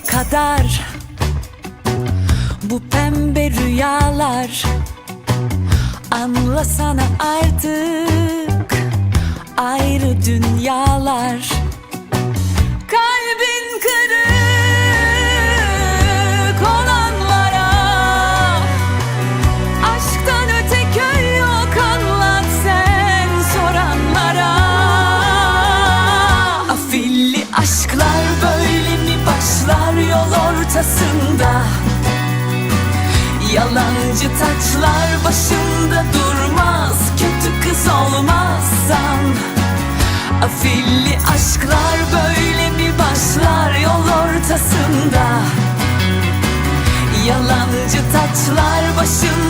kadar? Bu pembe rüyalar. Anlasana artık Ayrı dünyalar ortasında. Yalancı taçlar başında durmaz Kötü kız olmazsan. Afilli aşklar böyle mi başlar yol ortasında. Yalancı taçlar başında